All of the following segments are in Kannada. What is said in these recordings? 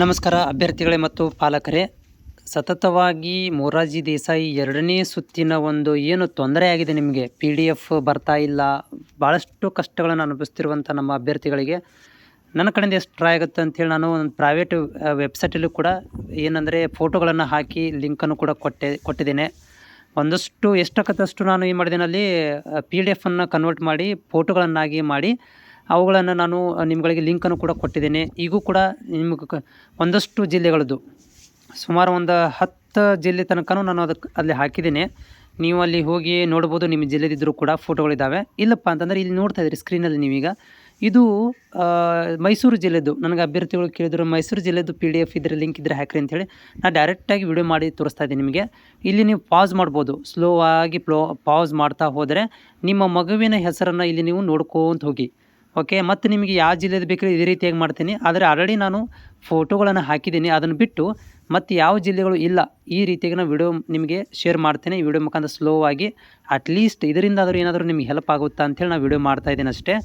ನಮಸ್ಕಾರ, ಅಭ್ಯರ್ಥಿಗಳೇ ಮತ್ತು ಪಾಲಕರೇ. ಸತತವಾಗಿ ಮೊರಾರ್ಜಿ ದೇಸಾಯಿ ಎರಡನೇ ಸುತ್ತಿನ ಒಂದು ಏನು ತೊಂದರೆ ಆಗಿದೆ ನಿಮಗೆ? ಪಿ ಡಿ ಎಫ್ ಬರ್ತಾ ಇಲ್ಲ. ಭಾಳಷ್ಟು ಕಷ್ಟಗಳನ್ನು ಅನುಭವಿಸ್ತಿರುವಂಥ ನಮ್ಮ ಅಭ್ಯರ್ಥಿಗಳಿಗೆ. ನನ್ನ ಕಡೆಯಿಂದ ಎಷ್ಟು ಟ್ರೈ ಆಗುತ್ತೆ ಅಂಥೇಳಿ ನಾನು ಒಂದು ಪ್ರೈವೇಟ್ ವೆಬ್ಸೈಟಲ್ಲೂ ಕೂಡ ಏನಂದರೆ ಫೋಟೋಗಳನ್ನು ಹಾಕಿ ಲಿಂಕನ್ನು ಕೂಡ ಕೊಟ್ಟೆ, ಕೊಟ್ಟಿದ್ದೇನೆ. ಒಂದಷ್ಟು ಎಷ್ಟಾಗತ್ತಷ್ಟು ನಾನು ಏನು ಮಾಡಿದ್ದೀನಲ್ಲಿ ಪಿ ಡಿ ಎಫನ್ನು ಕನ್ವರ್ಟ್ ಮಾಡಿ ಫೋಟೋಗಳನ್ನಾಗಿ ಮಾಡಿ ಅವುಗಳನ್ನು ನಾನು ನಿಮ್ಗಳಿಗೆ ಲಿಂಕನ್ನು ಕೂಡ ಕೊಟ್ಟಿದ್ದೇನೆ. ಈಗೂ ಕೂಡ ನಿಮ್ಗೆ ಕ- ಒಂದಷ್ಟು ಜಿಲ್ಲೆಗಳದ್ದು. ಸುಮಾರು ಒಂದು ಹತ್ತು ಜಿಲ್ಲೆ ತನಕನೂ ನಾನು ಅದಕ್ಕೆ, ಅಲ್ಲಿ ಹಾಕಿದ್ದೇನೆ. ನೀವು ಅಲ್ಲಿ ಹೋಗಿ ನೋಡ್ಬೋದು, ನಿಮ್ಮ ಜಿಲ್ಲೆದಿದ್ದರೂ ಕೂಡ ಫೋಟೋಗಳಿದ್ದಾವೆ. ಇಲ್ಲಪ್ಪ ಅಂತಂದರೆ ಇಲ್ಲಿ ನೋಡ್ತಾ ಇದ್ದೀರಿ ಸ್ಕ್ರೀನಲ್ಲಿ ನೀವೀಗ. ಇದು ಮೈಸೂರು ಜಿಲ್ಲೆದು ನನಗೆ ಅಭ್ಯರ್ಥಿಗಳು ಕೇಳಿದ್ರು, ಮೈಸೂರು ಜಿಲ್ಲೆದು ಪಿ ಡಿ ಎಫ್ ಇದ್ರೆ, ಲಿಂಕ್ ಇದ್ದರೆ ಹಾಕ್ರಿ ಅಂತೇಳಿ ನಾನು ಡೈರೆಕ್ಟಾಗಿ ವಿಡಿಯೋ ಮಾಡಿ ತೋರಿಸ್ತಾ ಇದ್ದೀನಿ ನಿಮಗೆ. ಇಲ್ಲಿ ನೀವು ಪಾಸ್ ಮಾಡ್ಬೋದು. ಸ್ಲೋ ಆಗಿ ಪ್ಲೋ, ಪಾಸ್ ಮಾಡ್ತಾ ಹೋದರೆ ನಿಮ್ಮ ಮಗುವಿನ ಹೆಸರನ್ನು ಇಲ್ಲಿ ನೀವು ನೋಡ್ಕೊಂತ ಹೋಗಿ. ಓಕೆ ಮತ್ತು ನಿಮಗೆ ಯಾವ ಜಿಲ್ಲೆದು ಬೇಕಾದ್ರೆ ಇದೇ ರೀತಿಯಾಗಿ ಮಾಡ್ತೀನಿ. ಆದರೆ ಆಲ್ರೆಡಿ ನಾನು ಫೋಟೋಗಳನ್ನು ಹಾಕಿದ್ದೀನಿ. ಅದನ್ನು ಬಿಟ್ಟು ಮತ್ತು ಯಾವ ಜಿಲ್ಲೆಗಳು ಇಲ್ಲ, ಈ ರೀತಿಯಾಗಿ ನಾನು ವಿಡಿಯೋ ನಿಮಗೆ ಶೇರ್ ಮಾಡ್ತೇನೆ. ಈ ವಿಡಿಯೋ ಮುಖಾಂತರ ಸ್ಲೋ ಆಗಿ ಅಟ್ಲೀಸ್ಟ್ ಇದರಿಂದಾದರೂ ಏನಾದರೂ ನಿಮಗೆ ಹೆಲ್ಪ್ ಆಗುತ್ತಾ ಅಂತೇಳಿ ನಾನು ವಿಡಿಯೋ ಮಾಡ್ತಾ ಇದ್ದೀನಿ ಅಷ್ಟೇ.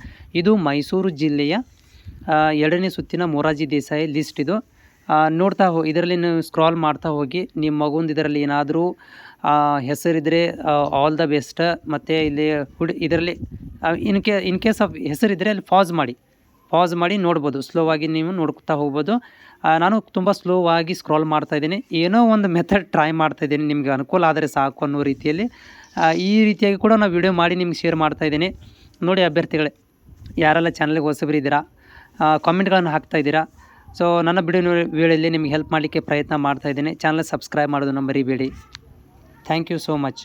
ಇದು ಮೈಸೂರು ಜಿಲ್ಲೆಯ ಎರಡನೇ ಸುತ್ತಿನ ಮೊರಾರ್ಜಿ ದೇಸಾಯಿ ಲಿಸ್ಟ್ ಇದು. ನೋಡ್ತಾ ಹೋ, ಇದರಲ್ಲಿ ನೀವು ಸ್ಕ್ರಾಲ್ ಮಾಡ್ತಾ ಹೋಗಿ, ನಿಮ್ಮ ಮಗುಂದು ಇದರಲ್ಲಿ ಏನಾದರೂ ಹೆಸರಿದ್ದರೆ ಆಲ್ ದ ಬೆಸ್ಟ್ ಮತ್ತು ಇಲ್ಲಿ ಹುಡ್, ಇದರಲ್ಲಿ ಇನ್ ಕೇ ಇನ್ ಕೇಸ್ ಆಫ್ ಹೆಸರಿದ್ದರೆ ಅಲ್ಲಿ ಪಾಸ್ ಮಾಡಿ. ಪಾಸ್ ಮಾಡಿ ನೋಡ್ಬೋದು. ಸ್ಲೋ ಆಗಿ ನೀವು ನೋಡ್ಕೊತಾ ಹೋಗ್ಬೋದು. ನಾನು ತುಂಬ ಸ್ಲೋ ಆಗಿ ಸ್ಕ್ರಾಲ್ ಮಾಡ್ತಾ ಇದ್ದೀನಿ. ಏನೋ ಒಂದು ಮೆಥಡ್ ಟ್ರೈ ಮಾಡ್ತಾಯಿದ್ದೀನಿ ನಿಮಗೆ ಅನುಕೂಲ ಆದರೆ ಸಾಕು ಅನ್ನೋ ರೀತಿಯಲ್ಲಿ. ಈ ರೀತಿಯಾಗಿ ಕೂಡ ನಾನು ವಿಡಿಯೋ ಮಾಡಿ ನಿಮ್ಗೆ ಶೇರ್ ಮಾಡ್ತಾ ಇದ್ದೀನಿ. ನೋಡಿ ಅಭ್ಯರ್ಥಿಗಳೇ, ಯಾರೆಲ್ಲ ಚಾನಲ್ಗೆ ಹೊಸಬರಿದ್ದೀರಾ ಕಾಮೆಂಟ್ಗಳನ್ನು ಹಾಕ್ತಾಯಿದ್ದೀರಾ ಸೊ ನನ್ನ ವಿಡಿಯೋ ವೇಳೆಯಲ್ಲಿ ನಿಮ್ಗೆ ಹೆಲ್ಪ್ ಮಾಡಲಿಕ್ಕೆ ಪ್ರಯತ್ನ ಮಾಡ್ತಾ ಇದ್ದೀನಿ. ಚಾನಲ್ ಸಬ್ಸ್ಕ್ರೈಬ್ ಮಾಡೋದನ್ನು ಮರಿಬೇಡಿ ಥ್ಯಾಂಕ್ ಯು ಸೋ ಮಚ್